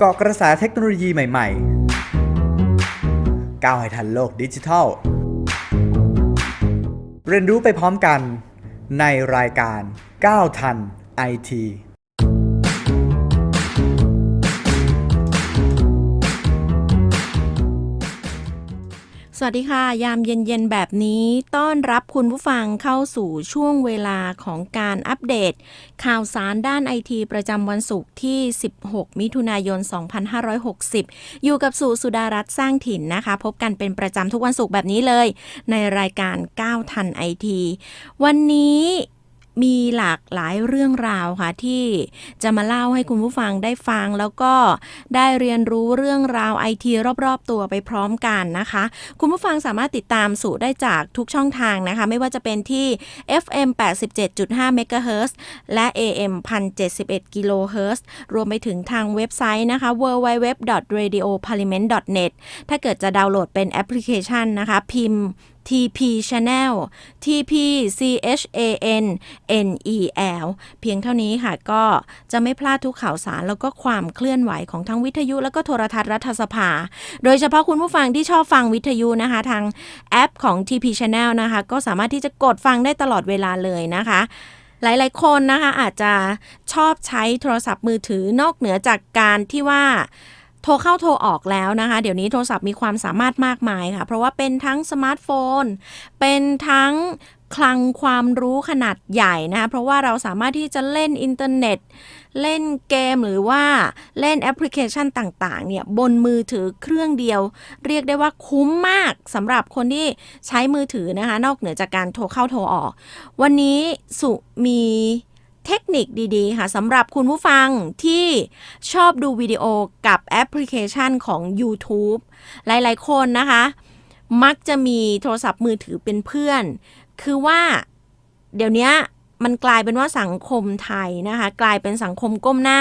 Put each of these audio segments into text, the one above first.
เกาะกระแสเทคโนโลยีใหม่ๆ ก้าวให้ทันโลกดิจิทัล เรียนรู้ไปพร้อมกันในรายการก้าวทันไอที สวัสดีค่ะ ยามเย็นๆ แบบนี้ต้อนรับคุณผู้ฟังเข้าสู่ช่วงเวลาของการอัปเดต ข่าวสารด้านไอทีประจำวันศุกร์ที่ 16 มิถุนายน 2560 อยู่กับสู่สุดารัตน์สร้างถิ่นนะคะ พบกันเป็นประจำทุกวันศุกร์แบบนี้เลย ในรายการก้าวทันไอที วันนี้ มีหลากหลายเรื่องราวค่ะที่จะมาเล่าให้คุณผู้ฟังได้ฟัง แล้วก็ได้เรียนรู้เรื่องราวไอทีรอบๆ ตัวไปพร้อมกันนะคะ คุณผู้ฟังสามารถติดตามสู่ได้จากทุกช่องทางนะคะ ไม่ว่าจะเป็นที่ FM 87.5 MHz และ AM 1071 kHz รวมไปถึงทางเว็บไซต์นะคะ www.radioparliament.net ถ้าเกิดจะดาวน์โหลดเป็นแอปพลิเคชันนะคะ พิมพ์ TP Channel TP C H A N N E L เพียงเท่านี้ค่ะก็จะไม่พลาดทุกข่าวสารแล้วก็ความเคลื่อนไหวของทั้งวิทยุแล้วก็โทรทัศน์รัฐสภา โดยเฉพาะคุณผู้ฟังที่ชอบฟังวิทยุนะคะ ทางแอปของ TP Channel นะคะ ก็สามารถที่จะกดฟังได้ตลอดเวลาเลยนะคะหลาย ๆ คนนะคะอาจจะชอบใช้โทรศัพท์มือถือนอกเหนือจากการที่ว่า ทรเข้าโทรออกแล้วนะคะ เดี๋ยวนี้โทรศัพท์มีความสามารถมากมายค่ะ เพราะว่าเป็นทั้งสมาร์ทโฟน เป็นทั้งคลังความรู้ขนาดใหญ่นะคะเพราะว่าเราสามารถที่จะเล่นอินเทอร์เน็ต เล่นเกมหรือว่าเล่นแอปพลิเคชันต่างๆเนี่ยบนมือถือเครื่องเดียว เรียกได้ว่าคุ้มมากสำหรับคนที่ใช้มือถือนะคะ นอกเหนือจากการโทรเข้าโทรออก วันนี้สุมี เทคนิคดีๆ ค่ะสำหรับคุณผู้ฟังที่ชอบดูวิดีโอกับแอปพลิเคชันของ YouTube หลายๆ คนนะคะ มักจะมีโทรศัพท์มือถือเป็นเพื่อน คือว่าเดี๋ยวนี้มันกลายเป็นว่าสังคมไทยนะคะ กลายเป็นสังคมก้มหน้า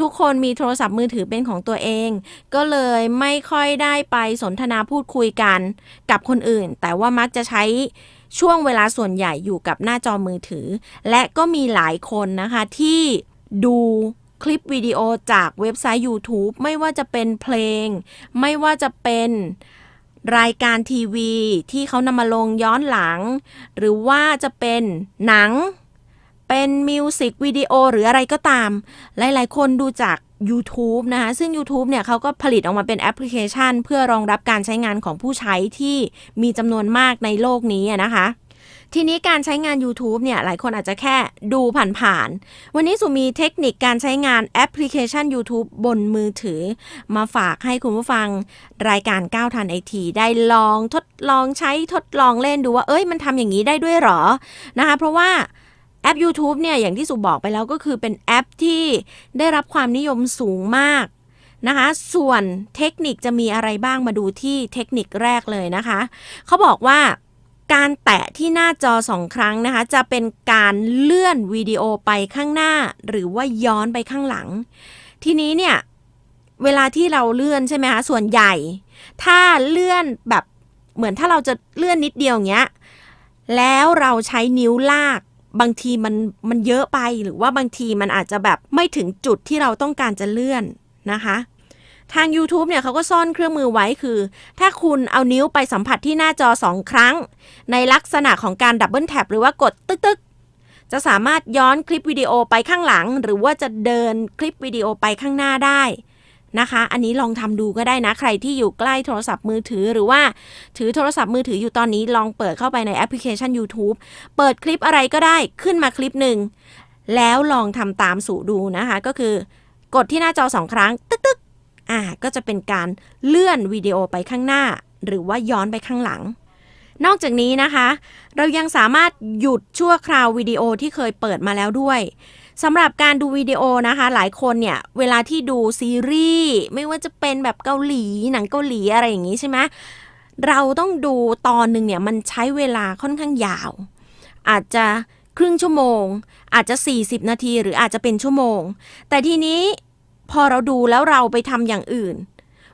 ทุกคนมีโทรศัพท์มือถือเป็นของตัวเอง ก็เลยไม่ค่อยได้ไปสนทนาพูดคุยกันกับคนอื่น แต่ว่ามักจะใช้ ช่วงเวลาส่วนใหญ่อยู่กับหน้าจอมือถือ และก็มีหลายคนนะคะที่ดูคลิปวิดีโอจากเว็บไซต์ YouTube ไม่ว่าจะเป็นเพลง ไม่ว่าจะเป็นรายการทีวีที่เขานำมาลงย้อนหลัง หรือว่าจะเป็นหนัง เป็นมิวสิกวิดีโอหรืออะไรก็ตาม หลายๆ คนดูจาก YouTube นะคะซึ่ง YouTube เนี่ยเขาก็ผลิตออกมาเป็นแอปพลิเคชัน เพื่อรองรับการใช้งานของผู้ใช้ที่มีจำนวนมากในโลกนี้นะคะ ทีนี้การใช้งาน YouTube เนี่ยหลายคนอาจจะแค่ดูผ่านๆ วันนี้สุมีเทคนิคการใช้งานแอปพลิเคชัน YouTube บนมือถือ มาฝากให้คุณผู้ฟังรายการก้าวทันไอทีได้ลองทดลองใช้ทดลองเล่นดูว่าเอ้ยมันทำอย่างนี้ได้ด้วยหรอนะคะเพราะว่า แอป YouTube เนี่ยอย่างที่สุบอกไปแล้วก็คือเป็นแอปที่ได้รับความนิยมสูงมากนะคะ ส่วนเทคนิคจะมีอะไรบ้างมาดูที่เทคนิคแรกเลยนะคะ เขาบอกว่าการแตะที่หน้าจอสองครั้งนะคะ จะเป็นการเลื่อนวิดีโอไปข้างหน้า หรือว่าย้อนไปข้างหลัง ทีนี้เนี่ยเวลาที่เราเลื่อนใช่ไหมคะส่วนใหญ่ ถ้าเลื่อนแบบเหมือนถ้าเราจะเลื่อนนิดเดียวอย่างเงี้ยแล้วเราใช้นิ้วลาก บางทีมันมันเยอะไปหรือว่าบางทีมันอาจจะแบบไม่ถึงจุดที่เราต้องการจะเลื่อนนะคะ ทาง YouTube เนี่ยเขาก็ซ่อนเครื่องมือไว้คือ ถ้าคุณเอานิ้วไปสัมผัสที่หน้าจอ 2 ครั้ง ในลักษณะของการดับเบิลแท็บหรือว่ากดตึกๆจะสามารถย้อนคลิปวิดีโอไปข้างหลัง หรือว่าจะเดินคลิปวิดีโอไปข้างหน้าได้ นะคะ อันนี้ลองทำดูก็ได้นะ ใครที่อยู่ใกล้โทรศัพท์มือถือหรือว่าถือโทรศัพท์มือถืออยู่ตอนนี้ลองเปิดเข้าไปในแอปพลิเคชัน YouTube เปิดคลิปอะไรก็ได้ขึ้นมาคลิปหนึ่ง แล้วลองทำตามสู่ดูนะคะ ก็คือกดที่หน้าจอสองครั้ง ตึกตึกอ่าก็จะเป็นการเลื่อนวิดีโอไปข้างหน้า หรือว่าย้อนไปข้างหลังนอกจากนี้นะคะ เรายังสามารถหยุดชั่วคราววิดีโอที่เคยเปิดมาแล้วด้วย สำหรับการดูวิดีโอนะคะ หลายคนเนี่ย เวลาที่ดูซีรีส์ไม่ว่าจะเป็นแบบเกาหลีหนังเกาหลีอะไรอย่างนี้ใช่ไหมเราต้องดูตอนหนึ่งเนี่ย มันใช้เวลาค่อนข้างยาว อาจจะครึ่งชั่วโมง อาจจะ 40 นาทีหรืออาจจะเป็นชั่วโมง แต่ทีนี้พอเราดูแล้วเราไปทำอย่างอื่น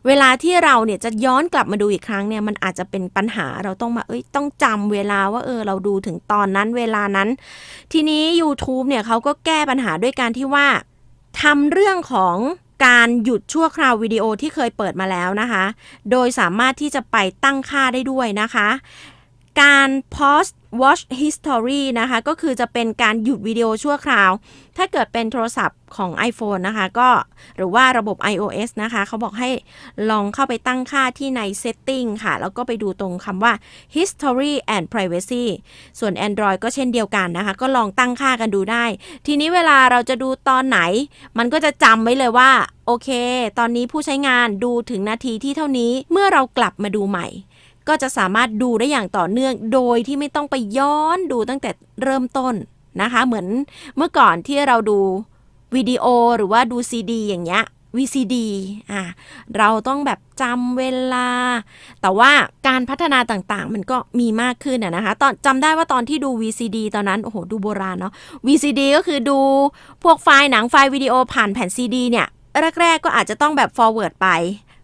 เวลาที่เราเนี่ยจะย้อนกลับมาดูอีกครั้งเนี่ยมันอาจจะเป็นปัญหาเราต้องมาเอ้ยต้องจำเวลาว่าเออเราดูถึงตอนนั้นเวลานั้น ทีนี้ YouTube เนี่ยเขาก็แก้ปัญหาด้วยการที่ว่าทำเรื่องของการหยุดชั่วคราววิดีโอที่เคยเปิดมาแล้วนะคะ โดยสามารถที่จะไปตั้งค่าได้ด้วยนะคะ การ pause watch history นะคะ ก็คือจะเป็นการหยุดวิดีโอชั่วคราว ถ้าเกิดเป็นโทรศัพท์ของ iPhone นะคะ ก็หรือว่าระบบ iOS นะคะ เขาบอกให้ลองเข้าไปตั้งค่าที่ใน setting ค่ะ แล้วก็ไปดูตรงคำว่า history and privacy ส่วน Android ก็เช่นเดียวกันนะคะ ก็ลองตั้งค่ากันดูได้ ทีนี้เวลาเราจะดูตอนไหน มันก็จะจำไว้เลยว่า โอเค ตอนนี้ผู้ใช้งานดูถึงนาทีที่เท่านี้ เมื่อเรากลับมาดูใหม่ ก็จะสามารถดูได้อย่างต่อเนื่อง โดยที่ไม่ต้องไปย้อนดูตั้งแต่เริ่มต้นนะคะ เหมือนเมื่อก่อนที่เราดูวิดีโอหรือว่าดูซีดีอย่างเงี้ย VCD อะเราต้องแบบจำเวลา แต่ว่าการพัฒนาต่างๆ มันก็มีมากขึ้นอะนะคะ ตอนจำได้ว่าตอนที่ดู VCD ตอนนั้น โอ้โห ดูโบราณเนาะ VCD ก็คือดูพวกไฟล์หนังไฟล์วิดีโอผ่านแผ่น CD เนี่ย แรก ๆ ก็อาจจะต้องแบบ forward ไป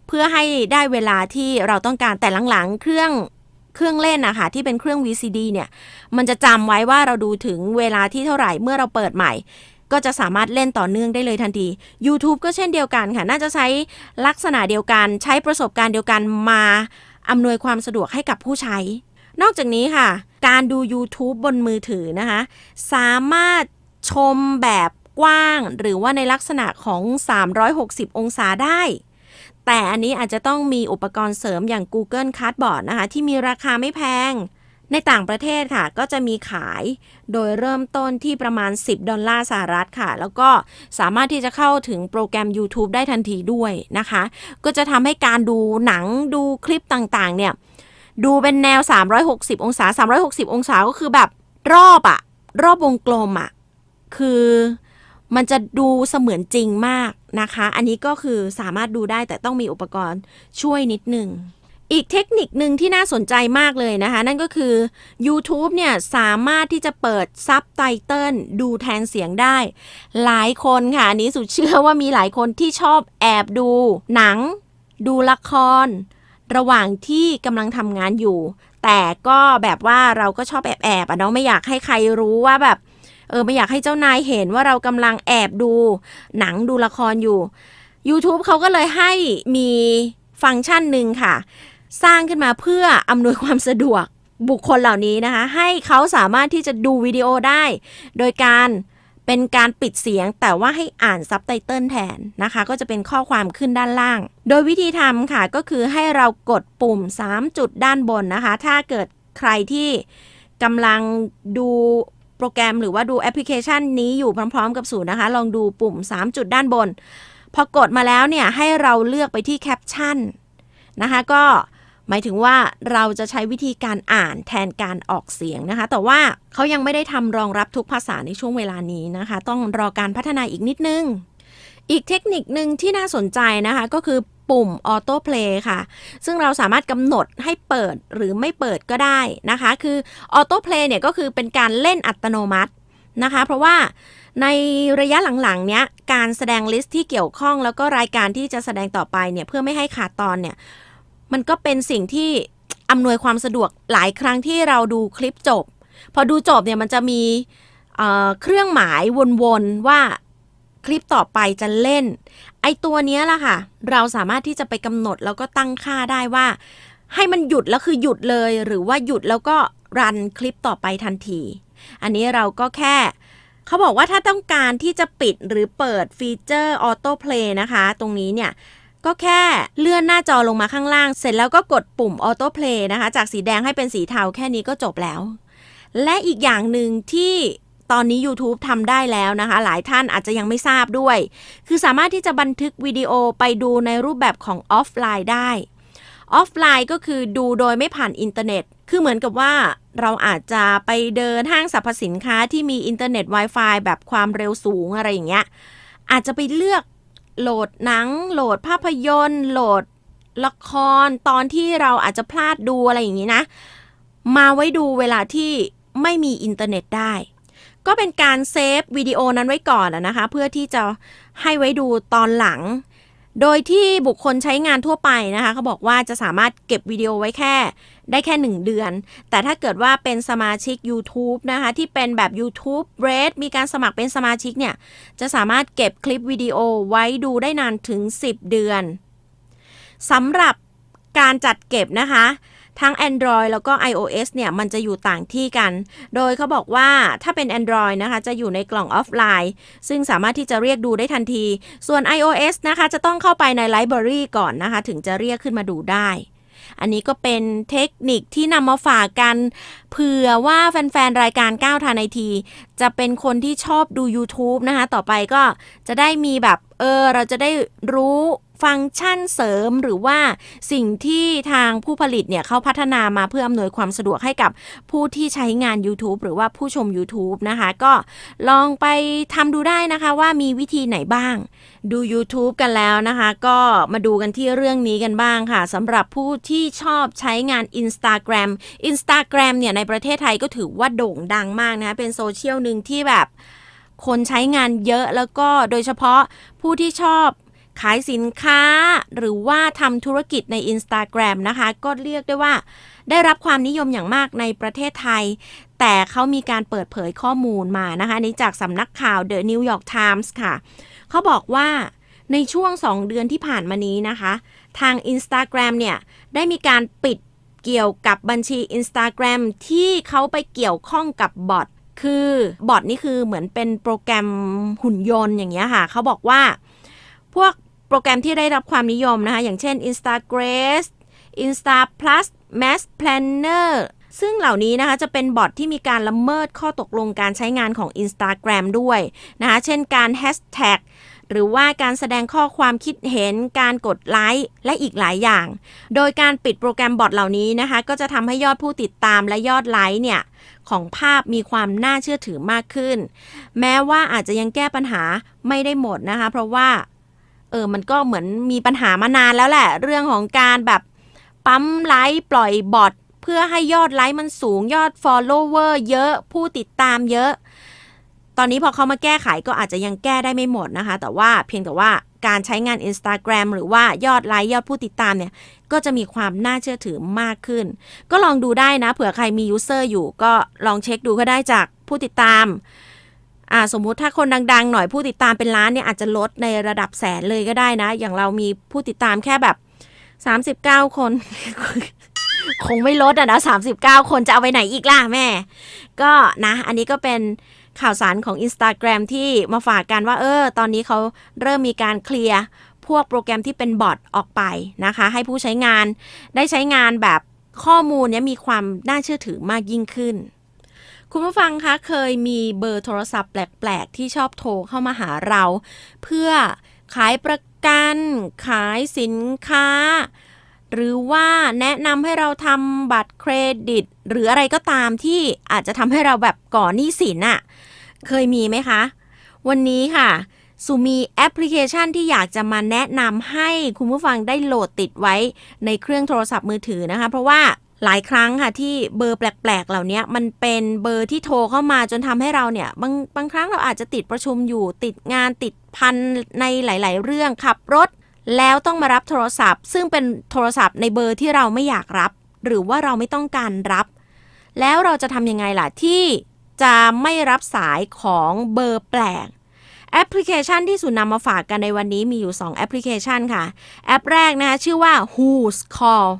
เพื่อให้ได้เวลาที่เราต้องการแต่หลังๆ เครื่องเครื่องเล่นนะคะที่เป็นเครื่อง VCD เนี่ยมันจะจำไว้ว่าเราดูถึงเวลาที่เท่าไหร่เมื่อเราเปิดใหม่ ก็จะสามารถเล่นต่อเนื่องได้เลยทันที YouTube ก็เช่นเดียวกันค่ะ น่าจะใช้ลักษณะเดียวกัน ใช้ประสบการณ์เดียวกันมาอำนวยความสะดวกให้กับผู้ใช้ นอกจากนี้ค่ะ การดู YouTube บนมือถือนะคะ สามารถชมแบบกว้าง หรือว่าในลักษณะของ 360 องศาได้ แต่อันนี้อาจจะต้องมีอุปกรณ์เสริมอย่าง Google Cardboard นะคะ ที่มีราคาไม่แพง ในต่างประเทศค่ะ ก็จะมีขายโดยเริ่มต้นที่ประมาณ 10 ดอลลาร์สหรัฐค่ะ แล้วก็สามารถที่จะเข้าถึงโปรแกรม YouTube ได้ทันทีด้วยนะคะ ก็จะทำให้การดูหนังดูคลิปต่างๆ เนี่ย ดูเป็นแนว 360 องศา 360 องศาก็คือแบบรอบอะรอบวงกลมอะคือ มันจะดูเสมือนจริงมากนะคะ อันนี้ก็คือสามารถดูได้แต่ต้องมีอุปกรณ์ช่วยนิดนึง อีกเทคนิคหนึ่งที่น่าสนใจมากเลยนะคะ นั่นก็คือ YouTube เนี่ยสามารถที่จะเปิดซับไตเติลดูแทนเสียงได้ หลายคนค่ะอันนี้สุดเชื่อว่ามีหลายคนที่ชอบแอบดูหนัง ดูละคร ระหว่างที่กำลังทำงานอยู่ แต่ก็แบบว่าเราก็ชอบแอบแอบอะเนาะไม่อยากให้ใครรู้ว่าแบบ เออไม่อยากให้เจ้านายเห็นว่าเรากำลังแอบดูหนังดูละครอยู่ YouTube เขาก็เลยให้มีฟังก์ชันหนึ่งค่ะ สร้างขึ้นมาเพื่ออำนวยความสะดวกบุคคลเหล่านี้นะคะ ให้เขาสามารถที่จะดูวิดีโอได้ โดยการเป็นการปิดเสียงแต่ว่าให้อ่านซับไตเติลแทนนะคะ ก็จะเป็นข้อความขึ้นด้านล่าง โดยวิธีทำค่ะก็คือให้เรากดปุ่ม 3 จุดด้านบนนะคะ ถ้าเกิดใครที่กำลังดู โปรแกรมหรือว่าดูแอปพลิเคชันนี้อยู่พร้อม ๆ กับสูตรนะคะ ลองดูปุ่ม 3 จุดด้านบน พอกดมาแล้วเนี่ยให้เราเลือกไปที่แคปชั่นนะคะก็หมายถึงว่าเราจะใช้วิธีการอ่านแทนการออกเสียงนะคะ แต่ว่าเขายังไม่ได้ทำรองรับทุกภาษาในช่วงเวลานี้นะคะ ต้องรอการพัฒนาอีกนิดนึง อีกเทคนิคหนึ่งที่น่าสนใจนะคะ ก็คือ ปุ่มออโต้เพลย์ค่ะ ซึ่งเราสามารถกำหนดให้เปิดหรือไม่เปิดก็ได้นะคะ คือออโต้เพลย์เนี่ยก็คือเป็นการเล่นอัตโนมัตินะคะ เพราะว่าในระยะหลังๆ เนี้ย การแสดงลิสต์ที่เกี่ยวข้องแล้วก็รายการที่จะแสดงต่อไปเนี่ย เพื่อไม่ให้ขาดตอนเนี่ย มันก็เป็นสิ่งที่อำนวยความสะดวกหลายครั้งที่เราดูคลิปจบ พอดูจบเนี่ยมันจะมีเเครื่องหมายวนๆว่า คลิปต่อไปจะเล่น ไอตัวเนี้ยล่ะค่ะ เราสามารถที่จะไปกำหนดแล้วก็ตั้งค่าได้ว่า ให้มันหยุดแล้วคือหยุดเลย หรือว่าหยุดแล้วก็รันคลิปต่อไปทันที อันนี้เราก็แค่เขาบอกว่าถ้าต้องการที่จะปิดหรือเปิดฟีเจอร์ออโต้เพลย์นะคะ ตรงนี้เนี่ยก็แค่เลื่อนหน้าจอลงมาข้างล่าง เสร็จแล้วก็กดปุ่มออโต้เพลย์นะคะ จากสีแดงให้เป็นสีเทาแค่นี้ก็จบแล้ว และอีกอย่างหนึ่งที่ ตอนนี้ YouTube ทำได้แล้วนะคะ หลายท่านอาจจะยังไม่ทราบด้วย คือสามารถที่จะบันทึกวิดีโอไปดูในรูปแบบของออฟไลน์ได้ ออฟไลน์ก็คือดูโดยไม่ผ่านอินเทอร์เน็ต คือเหมือนกับว่าเราอาจจะไปเดินห้างสรรพสินค้าที่มีอินเทอร์เน็ต Wi-Fi แบบความเร็วสูงอะไรอย่างเงี้ย อาจจะไปเลือกโหลดหนัง โหลดภาพยนตร์ โหลดละคร ตอนที่เราอาจจะพลาดดูอะไรอย่างนี้นะ มาไว้ดูเวลาที่ไม่มีอินเทอร์เน็ตได้ ก็เป็นการเซฟวิดีโอนั้นไว้ก่อนนะคะ เพื่อที่จะให้ไว้ดูตอนหลัง โดยที่บุคคลใช้งานทั่วไปนะคะเขาบอกว่าจะสามารถเก็บวิดีโอไว้แค่ได้แค่ 1 เดือน แต่ถ้าเกิดว่าเป็นสมาชิก YouTube นะคะ ที่เป็นแบบ YouTube Red มีการสมัครเป็นสมาชิกเนี่ย จะสามารถเก็บคลิปวิดีโอไว้ดูได้นานถึง 10 เดือนสำหรับการจัดเก็บนะคะ ทั้ง Android แล้วก็ iOS เนี่ย มันจะอยู่ต่างที่กัน โดยเขาบอกว่าถ้าเป็น Android นะคะ จะอยู่ในกล่องออฟไลน์ ซึ่งสามารถที่จะเรียกดูได้ทันที ส่วน iOS นะคะ จะต้องเข้าไปในไลบรารีก่อนนะคะ ถึงจะเรียกขึ้นมาดูได้ อันนี้ก็เป็นเทคนิคที่นำมาฝากกัน เผื่อว่าแฟนๆ รายการก้าวทานไอที จะเป็นคนที่ชอบดู YouTube นะคะ ต่อไปก็จะได้มีแบบ เออ เราจะได้รู้ ฟังก์ชันเสริมหรือว่าสิ่งที่ทางผู้ผลิตเนี่ยเขาพัฒนามาเพื่ออำนวยความสะดวกให้กับผู้ที่ใช้งาน YouTube หรือว่าผู้ชม YouTube นะคะ ก็ลองไปทำดูได้นะคะว่ามีวิธีไหนบ้าง ดู YouTube กันแล้วนะคะ ก็มาดูกันที่เรื่องนี้กันบ้างค่ะสำหรับผู้ที่ชอบใช้งาน Instagram Instagram เนี่ยในประเทศไทยก็ถือว่าโด่งดังมากนะะเป็นโซเชียลหนึ่งที่แบบคนใช้งานเยอะแล้วก็โดยเฉพาะผู้ที่ชอบ ขายสินค้า หรือว่าทำธุรกิจใน Instagram นะคะ ก็เรียกได้ว่า ได้รับความนิยมอย่างมากในประเทศไทย แต่เขามีการเปิดเผยข้อมูลมานะคะนี้จากสำนักข่าว The New York Times ค่ะ เขาบอกว่าในช่วง 2 เดือนที่ผ่านมานี้นะคะ ทาง Instagram เนี่ย ได้มีการปิดเกี่ยวกับบัญชี Instagram ที่เขาไปเกี่ยวข้องกับบอทคือบอทนี่คือเหมือนเป็นโปรแกรมหุ่นยนต์อย่างเงี้ยค่ะ เขาบอกว่า พวก โปรแกรมที่ได้รับความนิยมนะคะ อย่างเช่น Instagram Insta Plus Mass Planner ซึ่งเหล่านี้นะคะจะเป็นบอทที่มีการละเมิดข้อตกลงการใช้งานของ Instagram ด้วยนะคะเช่นการ Hashtag หรือว่าการแสดงข้อความคิดเห็น การกดไลค์ และอีกหลายอย่าง โดยการปิดโปรแกรมบอทเหล่านี้นะคะ ก็จะทำให้ยอดผู้ติดตามและยอดไลค์เนี่ย ของภาพมีความน่าเชื่อถือมากขึ้น แม้ว่าอาจจะยังแก้ปัญหาไม่ได้หมดนะคะ เพราะว่า เออมันก็เหมือนมีปัญหามานานแล้วแหละ เรื่องของการแบบปั๊มไลค์ปล่อยบอทเพื่อให้ยอดไลค์มันสูงยอด follower เยอะผู้ติดตามเยอะ ตอนนี้พอเขามาแก้ไขก็อาจจะยังแก้ได้ไม่หมดนะคะ แต่ว่าเพียงแต่ว่าการใช้งาน Instagram หรือว่ายอดไลค์ยอดผู้ติดตามเนี่ย ก็จะมีความน่าเชื่อถือมากขึ้น ก็ลองดูได้นะ เผื่อใครมียูเซอร์อยู่ก็ลองเช็คดูก็ได้จากผู้ติดตาม อ่าสมมุติถ้าคนดังๆ หน่อยผู้ติดตามเป็นล้านเนี่ยอาจจะลดในระดับแสนเลยก็ได้นะ อย่างเรามีผู้ติดตามแค่แบบ 39 คน คงไม่ลดอะนะ39 คนจะเอาไปไหนอีกล่ะแม่ ก็นะ อันนี้ก็เป็นข่าวสารของ Instagram ที่มาฝากกันว่า เออ ตอนนี้เขาเริ่มมีการเคลียร์พวกโปรแกรมที่เป็นบอทออกไปนะคะ ให้ผู้ใช้งานได้ใช้งานแบบข้อมูลเนี้ยมีความน่าเชื่อถือมากยิ่งขึ้น คุณผู้ฟังคะเคยมีเบอร์โทรศัพท์แปลก ๆ ที่ชอบโทรเข้ามาหาเรา เพื่อขายประกัน ขายสินค้า หรือว่าแนะนำให้เราทำบัตรเครดิต หรืออะไรก็ตามที่อาจจะทำให้เราแบบก่อหนี้สินอะเคยมีไหมคะ วันนี้ค่ะสุมีแอปพลิเคชันที่อยากจะมาแนะนำให้คุณผู้ฟังได้โหลดติดไว้ในเครื่องโทรศัพท์มือถือนะคะ เพราะว่า หลายครั้งค่ะที่เบอร์แปลกๆ เหล่านี้มันเป็นเบอร์ที่โทรเข้ามาจนทำให้เราเนี่ยบางบางครั้งเราอาจจะติดประชุมอยู่ติดงานติดพันในหลาย ๆ เรื่องขับรถ แล้วต้องมารับโทรศัพท์ ซึ่งเป็นโทรศัพท์ในเบอร์ที่เราไม่อยากรับ หรือว่าเราไม่ต้องการรับ แล้วเราจะทำยังไงล่ะที่จะไม่รับสายของเบอร์แปลกแอปพลิเคชันที่สุนำมาฝากกันในวันนี้มีอยู่ 2 แอปพลิเคชันค่ะ แอปแรกนะคะชื่อว่า Who's Call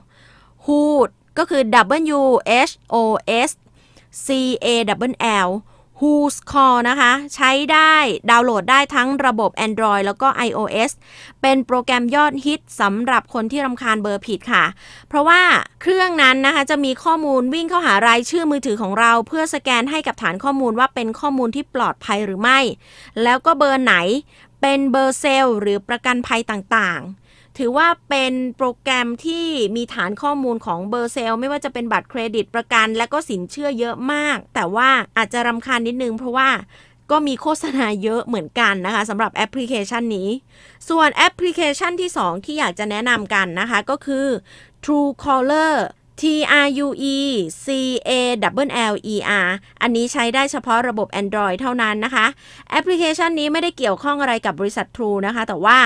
Who ก็คือ W H O S C A W L Who's Call นะคะ ใช้ได้ดาวน์โหลดได้ทั้งระบบ Android แล้วก็ iOS เป็นโปรแกรมยอดฮิตสำหรับคนที่รำคาญเบอร์ผิดค่ะ เพราะว่าเครื่องนั้นนะคะ จะมีข้อมูลวิ่งเข้าหารายชื่อมือถือของเรา เพื่อสแกนให้กับฐานข้อมูลว่าเป็นข้อมูลที่ปลอดภัยหรือไม่ แล้วก็เบอร์ไหนเป็นเบอร์เซลหรือประกันภัยต่างๆ ถือว่าเป็นโปรแกรมที่มีฐานข้อมูลของเบอร์เซล ไม่ว่าจะเป็นบัตรเครดิตประกัน และก็สินเชื่อเยอะมาก แต่ว่าอาจจะรำคาญนิดนึงเพราะว่าก็มีโฆษณาเยอะเหมือนกันนะคะสำหรับแอปพลิเคชันนี้ ส่วนแอปพลิเคชันที่ 2 ที่อยากจะแนะนำกันนะคะ ก็คือ Truecaller T R U E C A W L E R อันนี้ใช้ได้เฉพาะระบบ Android เท่านั้นนะคะ แอปพลิเคชันนี้ไม่ได้เกี่ยวข้องอะไรกับบริษัท True นะคะ แต่ว่า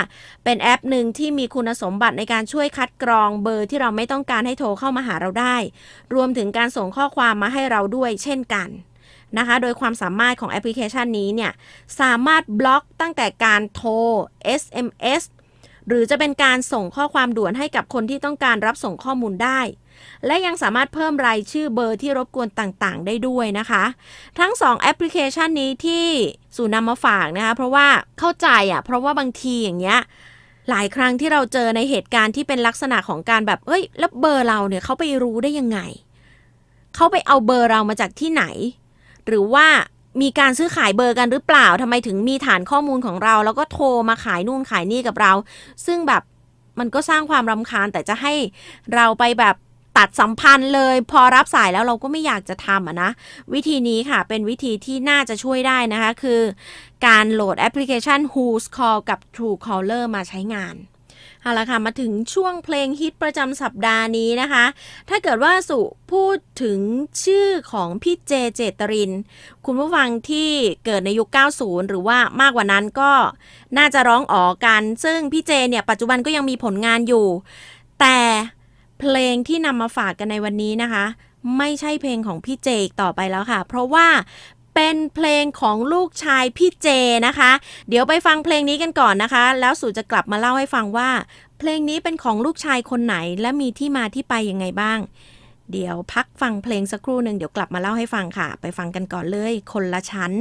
เป็นแอปหนึ่งที่มีคุณสมบัติในการช่วยคัดกรองเบอร์ที่เราไม่ต้องการให้โทรเข้ามาหาเราได้ รวมถึงการส่งข้อความมาให้เราด้วยเช่นกันนะคะ โดยความสามารถของแอปพลิเคชันนี้เนี่ย สามารถบล็อกตั้งแต่การโทร SMS หรือจะเป็นการส่งข้อความด่วนให้กับคนที่ต้องการรับส่งข้อมูลได้ และยังสามารถเพิ่มรายชื่อเบอร์ที่รบกวนต่างๆ ได้ด้วยนะคะ ทั้ง 2 แอปพลิเคชันนี้ที่สู่นำมาฝากนะคะเพราะว่าเข้าใจอะเพราะว่าบางทีอย่างเงี้ยหลายครั้งที่เราเจอในเหตุการณ์ที่เป็นลักษณะของการแบบเอ้ยแล้วเบอร์เราเนี่ยเขาไปรู้ได้ยังไงเขาไปเอาเบอร์เรามาจากที่ไหน หรือว่ามีการซื้อขายเบอร์กันหรือเปล่าทำไมถึงมีฐานข้อมูลของเรา แล้วก็โทรมาขายนู่นขายนี่กับเรา ซึ่งแบบมันก็สร้างความรำคาญแต่จะให้เราไปแบบ ตัดสัมพันธ์เลย พอรับสายแล้วเราก็ไม่อยากจะทำอะนะวิธีนี้ค่ะเป็นวิธีที่น่าจะช่วยได้นะคะคือการโหลดแอปพลิเคชัน Who's Call กับ Truecaller มาใช้งานเอาละค่ะ มาถึงช่วงเพลงฮิตประจำสัปดาห์นี้นะคะ ถ้าเกิดว่าสุพูดถึงชื่อของพี่เจเจตริน คุณผู้ฟังที่เกิดในยุค 90 หรือว่ามากกว่านั้นก็น่าจะร้องอ๋อกัน ซึ่งพี่เจเนี่ย ปัจจุบันก็ยังมีผลงานอยู่ แต่ เพลงที่นำมาฝากกันในวันนี้นะคะ ไม่ใช่เพลงของพี่เจกต่อไปแล้วค่ะ เพราะว่าเป็นเพลงของลูกชายพี่เจนะคะ เดี๋ยวไปฟังเพลงนี้กันก่อนนะคะ แล้วสุจะกลับมาเล่าให้ฟังว่า เพลงนี้เป็นของลูกชายคนไหนและมีที่มาที่ไปยังไงบ้าง เดี๋ยวพักฟังเพลงสักครู่หนึ่งเดี๋ยวกลับมาเล่าให้ฟังค่ะ ไปฟังกันก่อนเลย คนละชั้น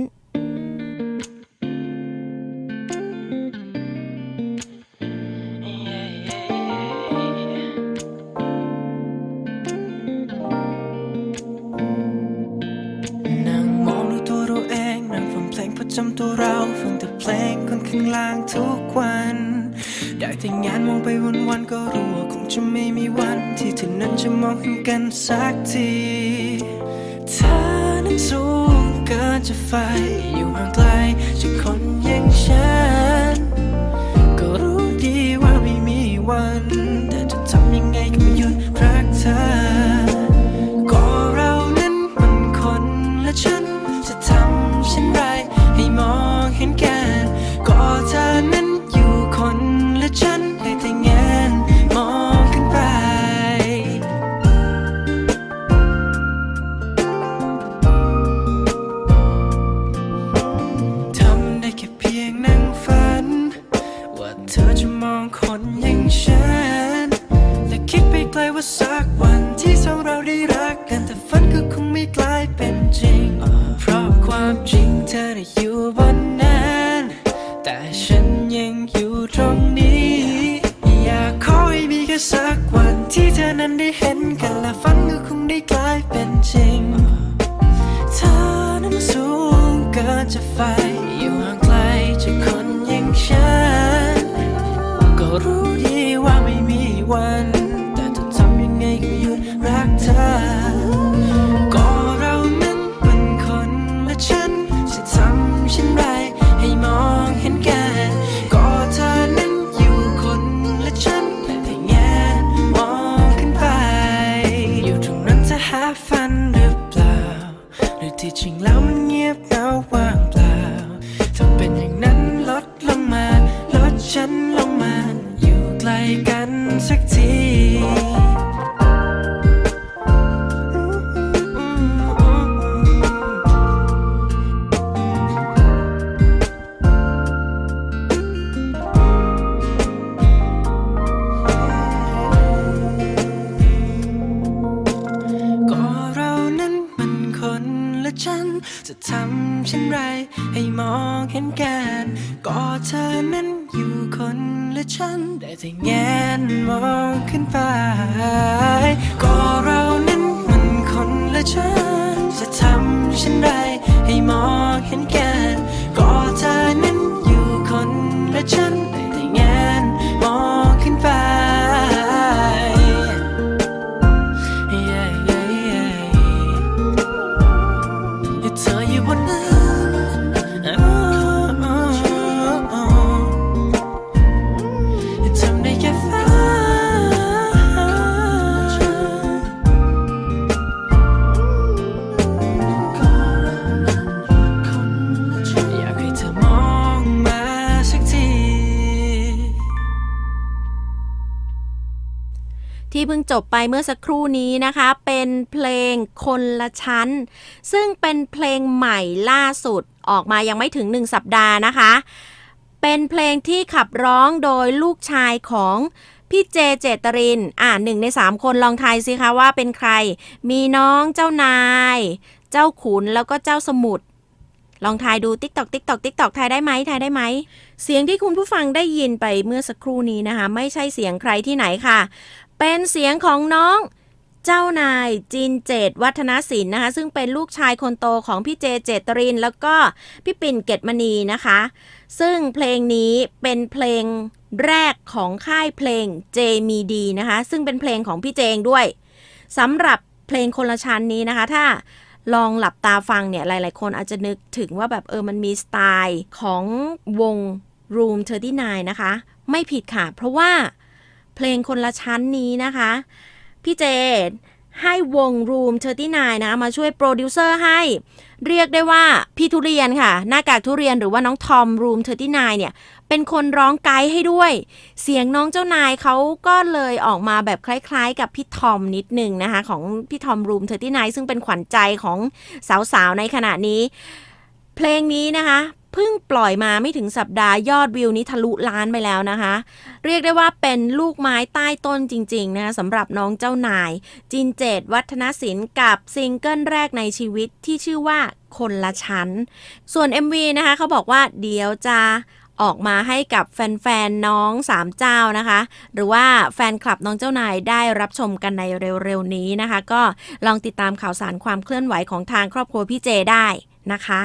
ำตัวเราฟังแต่เพลงคนข้างล่างทุกวัน ได้แต่งานมองไปวันๆก็รู้ว่าคงจะไม่มีวัน ที่เธอนั้นจะมองเห็นกันสักทีเธอนั้นสูงเกินจะไฟอยู่ห่างไกลจากคนอย่างฉันายเป็นจริงเพราะความจริง เพิ่งจบไปเมื่อสักครู่นี้นะคะ เป็นเพลงคนละชั้น ซึ่งเป็นเพลงใหม่ล่าสุดออกมายังไม่ถึง 1 สัปดาห์นะคะ เป็นเพลงที่ขับร้องโดยลูกชายของพี่เจเจตริน อ่าหนึ่งในสามคนลองทายสิคะว่าเป็นใคร มีน้องเจ้านาย เจ้าขุนแล้วก็เจ้าสมุทรลองทายดูติ๊กตอกติ๊กตอกติ๊กตอกทายได้ไหมทายได้ไหม เสียงที่คุณผู้ฟังได้ยินไปเมื่อสักครู่นี้นะคะ ไม่ใช่เสียงใครที่ไหนค่ะ เป็นเสียงของน้อง เจ้านายจินเจตวัฒนศิลป์นะคะ ซึ่งเป็นลูกชายคนโตของพี่เจเจตริน แล้วก็พี่ปิ่นเกตมณีนะคะ ซึ่งเพลงนี้เป็นเพลงแรกของค่ายเพลงเจมีดีนะคะ ซึ่งเป็นเพลงของพี่เจงด้วยสำหรับเพลงคนละชั้นนี้นะคะ ถ้าลองหลับตาฟังเนี่ย หลาย ๆ คนอาจจะนึกถึงว่าแบบเออมันมีสไตล์ของวง Room 39 นะคะ ไม่ผิดค่ะ เพราะว่า เพลงคนละชั้นนี้นะคะ พี่เจดให้วง Room 39 นะมาช่วยโปรดิวเซอร์ให้ เรียกได้ว่าพี่ทุเรียนค่ะ หน้ากากทุเรียนหรือว่าน้องทอม Room 39 เนี่ย เป็นคนร้องไกด์ให้ด้วย เสียงน้องเจ้านายเขาก็เลยออกมาแบบคล้ายๆ กับพี่ทอมนิดนึงนะคะ ของพี่ทอม Room 39 ซึ่งเป็นขวัญใจของสาวๆ ในขณะนี้ เพลงนี้นะคะ เพิ่งปล่อยมาไม่ถึงสัปดาห์ยอดวิวนี้ทะลุล้านไปแล้วนะคะ เรียกได้ว่าเป็นลูกไม้ใต้ต้นจริงๆนะคะสำหรับน้องเจ้านาย จินเจตวัฒนศิลป์กับซิงเกิลแรกในชีวิตที่ชื่อว่าคนละชั้น ส่วน MV นะคะเขาบอกว่าเดี๋ยวจะออกมาให้กับแฟนๆ น้องสามเจ้านะคะ หรือว่าแฟนคลับน้องเจ้านายได้รับชมกันในเร็วๆนี้นะคะ ก็ลองติดตามข่าวสารความเคลื่อนไหวของทางครอบครัวพี่เจได้นะคะ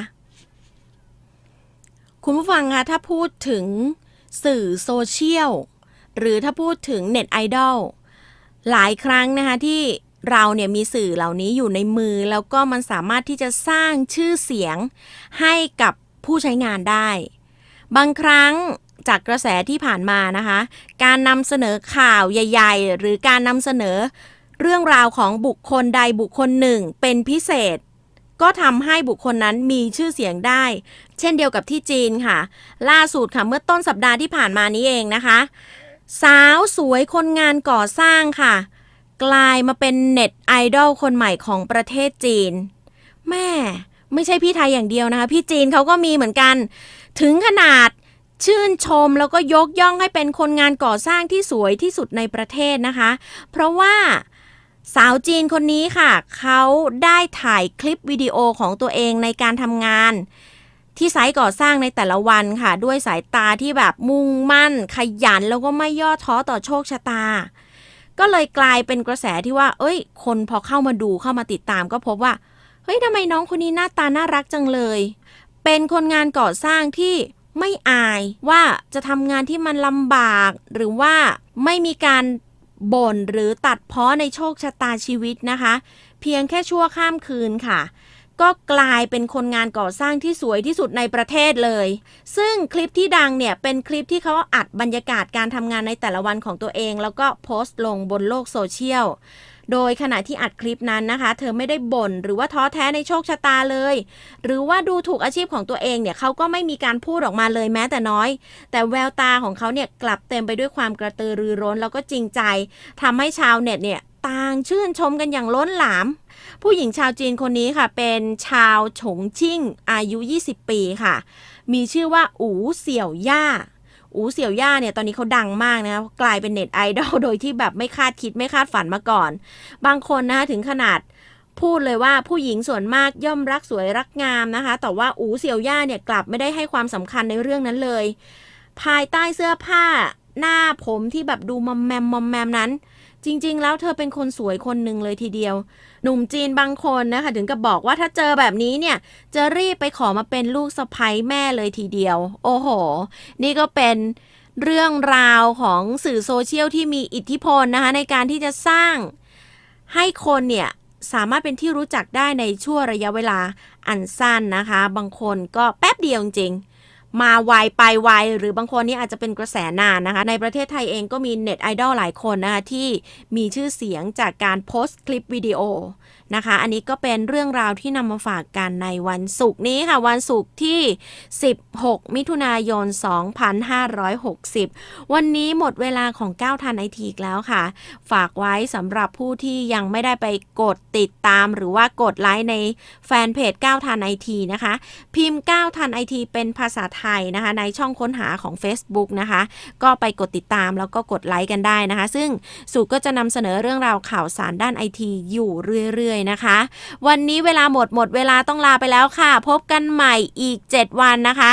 คุณผู้ฟังคะถ้าพูดถึงสื่อโซเชียล หรือถ้าพูดถึงเน็ตไอดอลหลายครั้งนะคะที่เราเนี่ยมีสื่อเหล่านี้อยู่ในมือ แล้วก็มันสามารถที่จะสร้างชื่อเสียงให้กับผู้ใช้งานได้ บางครั้งจากกระแสที่ผ่านมานะคะ การนำเสนอข่าวใหญ่ ๆ หรือการนำเสนอเรื่องราวของบุคคลใดบุคคลหนึ่งเป็นพิเศษ ก็ทำให้บุคคลนั้นมีชื่อเสียงได้ เช่นเดียวกับที่จีนค่ะ ล่าสุดค่ะเมื่อต้นสัปดาห์ที่ผ่านมานี้เองนะคะ สาวสวยคนงานก่อสร้างค่ะ กลายมาเป็นเน็ตไอดอลคนใหม่ของประเทศจีน แม่ไม่ใช่พี่ไทยอย่างเดียวนะคะ พี่จีนเขาก็มีเหมือนกัน ถึงขนาดชื่นชมแล้วก็ยกย่องให้เป็นคนงานก่อสร้างที่สวยที่สุดในประเทศนะคะ เพราะว่า สาวจีนคนนี้ค่ะ เขาได้ถ่ายคลิปวิดีโอของตัวเองในการทำงาน ที่ไซต์ก่อสร้างในแต่ละวันค่ะ ด้วยสายตาที่แบบมุ่งมั่น ขยันแล้วก็ไม่ย่อท้อต่อโชคชะตา ก็เลยกลายเป็นกระแสที่ว่า เอ้ย คนพอเข้ามาดูเข้ามาติดตามก็พบว่า เฮ้ยทำไมน้องคนนี้หน้าตาน่ารักจังเลย เป็นคนงานก่อสร้างที่ไม่อายว่าจะทำงานที่มันลำบาก หรือว่าไม่มีการ บ่นหรือตัดเพ้อในโชคชะตาชีวิตนะคะ เพียงแค่ชั่วข้ามคืนค่ะ ก็กลายเป็นคนงานก่อสร้างที่สวยที่สุดในประเทศเลย ซึ่งคลิปที่ดังเนี่ยเป็นคลิปที่เขาอัดบรรยากาศการทำงานในแต่ละวันของตัวเอง แล้วก็โพสต์ลงบนโลกโซเชียล โดยขณะที่อัดคลิปนั้นนะคะ เธอไม่ได้บ่นหรือว่าท้อแท้ในโชคชะตาเลย หรือว่าดูถูกอาชีพของตัวเองเนี่ยเขาก็ไม่มีการพูดออกมาเลยแม้แต่น้อย แต่แววตาของเขาเนี่ยกลับเต็มไปด้วยความกระตือรือร้นแล้วก็จริงใจทำให้ชาวเน็ตเนี่ยต่างชื่นชมกันอย่างล้นหลาม ผู้หญิงชาวจีนคนนี้ค่ะ เป็นชาวฉงชิ่งอายุ 20 ปีค่ะ มีชื่อว่าอูเสี่ยวย่า อูเสี่ยวย่าเนี่ยตอนนี้เขาดังมากนะกลายเป็นเน็ตไอดอลโดยที่แบบไม่คาดคิดไม่คาดฝันมาก่อน บางคนนะคะถึงขนาดพูดเลยว่าผู้หญิงส่วนมากย่อมรักสวยรักงามนะคะ แต่ว่าอูเสี่ยวย่าเนี่ยกลับไม่ได้ให้ความสำคัญในเรื่องนั้นเลย ภายใต้เสื้อผ้าหน้าผมที่แบบดูมอมแมมมอมแมมนั้น จริง ๆ แล้วเธอเป็นคนสวยคนหนึ่งเลยทีเดียว หนุ่มจีนบางคนนะคะถึงกับบอกว่าถ้าเจอแบบนี้เนี่ย จะรีบไปขอมาเป็นลูกสะใภ้แม่เลยทีเดียว โอ้โห นี่ก็เป็นเรื่องราวของสื่อโซเชียลที่มีอิทธิพลนะคะในการที่จะสร้างให้คนเนี่ยสามารถเป็นที่รู้จักได้ในช่วงระยะเวลาอันสั้นนะคะ บางคนก็แป๊บเดียวจริงๆ มาไวไปไวหรือบางคนนี่อาจจะเป็นกระแสนานนะคะ ในประเทศไทยเองก็มีเน็ตไอดอลหลายคนนะคะที่มีชื่อเสียงจากการโพสต์คลิปวิดีโอ นะคะ อันนี้ก็เป็นเรื่องราวที่นำมาฝากกันในวันศุกร์นี้ค่ะ วันศุกร์ที่ 16 มิถุนายน 2560 วันนี้หมดเวลาของ 9 ทันไอทีแล้วค่ะ ฝากไว้สำหรับผู้ที่ยังไม่ได้ไปกดติดตาม หรือว่ากดไลค์ในแฟนเพจ 9 ทันไอทีนะคะ พิมพ์ 9 ทันไอทีเป็นภาษาไทยนะคะ ในช่องค้นหาของ Facebook นะคะ ก็ไปกดติดตามแล้วก็กดไลค์กันได้นะคะ ซึ่งสุก็จะนำเสนอเรื่องราวข่าวสารด้านไอทีอยู่เรื่อยๆนะคะ วันนี้เวลาหมดหมดเวลาต้องลาไปแล้วค่ะ พบกันใหม่อีก 7 วันนะคะ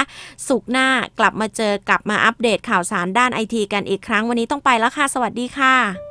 สุกหน้ากลับมาเจอกลับมาอัปเดตข่าวสารด้านไอทีกันอีกครั้งวันนี้ต้องไปแล้วค่ะ สวัสดีค่ะ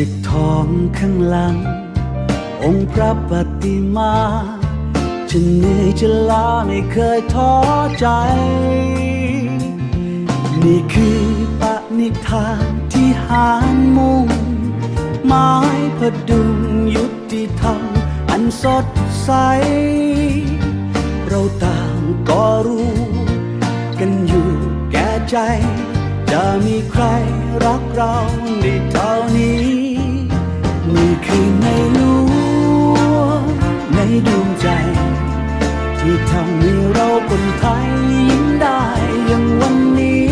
ปิดทองข้างหลัง องค์พระปฏิมาจะเหนื่อยจะล้าไม่เคยท้อใจ นี่คือปณิธานที่หารมุ่งหมายพดุงยุติธรรมอันสดใส เราต่างก็รู้ กันอยู่แก่ใจ จะมีใครรักเราได้เท่านี้ นี่คือในหลวงในดวงใจ ที่ทำให้เราคนไทยยิ้มได้อย่างวันนี้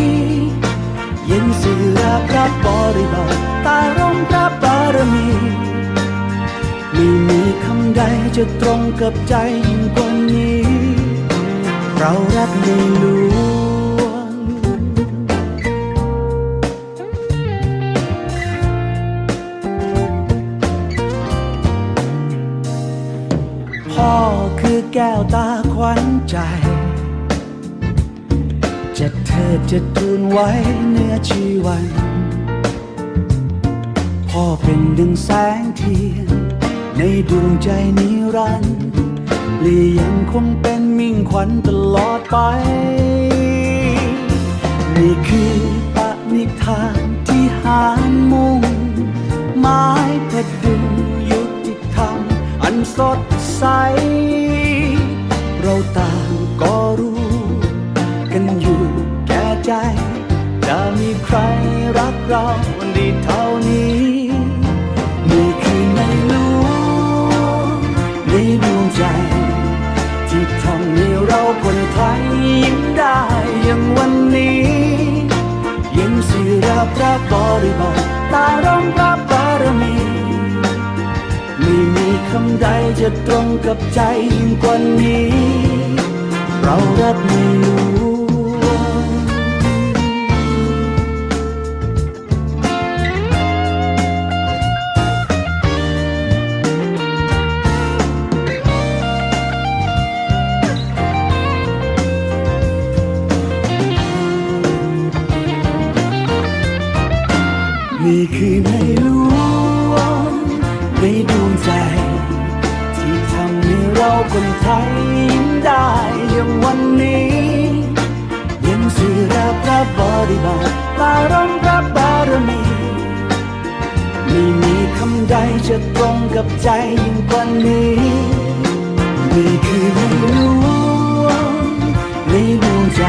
เย็นเสือพระบริบาลตาร่มพระบารมีไม่มีคำใดจะตรงกับใจยิ่งกว่านี้ เรารักในหลว วัญใจ จะเทิดจะทูนไว้เนื้อชีวัน พ่อเป็นดึงแสงเทียน ในดวงใจนิรันดร์และยังคงเป็นมิ่งขวัญตลอดไป นี่คือปณิธานที่หารมุ่งหมายพดุงยุติธรรมอันสดใส เราต่างก็รู้ กันอยู่แก่ใจ จะมีใครรักเราได้เท่านี้นี่คือในหลวงในดวงใจ ที่ทำให้เราคนไทยยิ้มได้อย่างวันนี้ยังศิลพระบริบาลตายร่มพระ คำใดจะตรงกับใจยิ่งกว่านี้ เรารักในหลวงนี่คือ บริบาตายร่มพระบารมีไม่มีคำใดจะตรงกับใจยิ่งกว่านี้นี่คือในหลวงในดวงใจ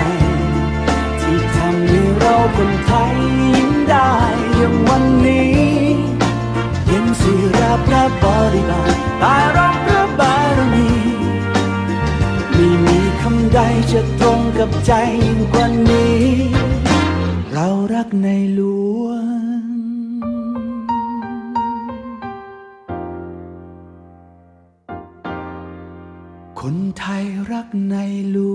ที่ทำให้เราคนไทยยิ้มได้อย่างวันนี้ยังสื่อรับพระบริบาลตายร่มพระบารมีไม่มีคำใดจะตรงกับใจยิ่งกว่านี้ เรารักในหลวง คนไทยรักในหลวง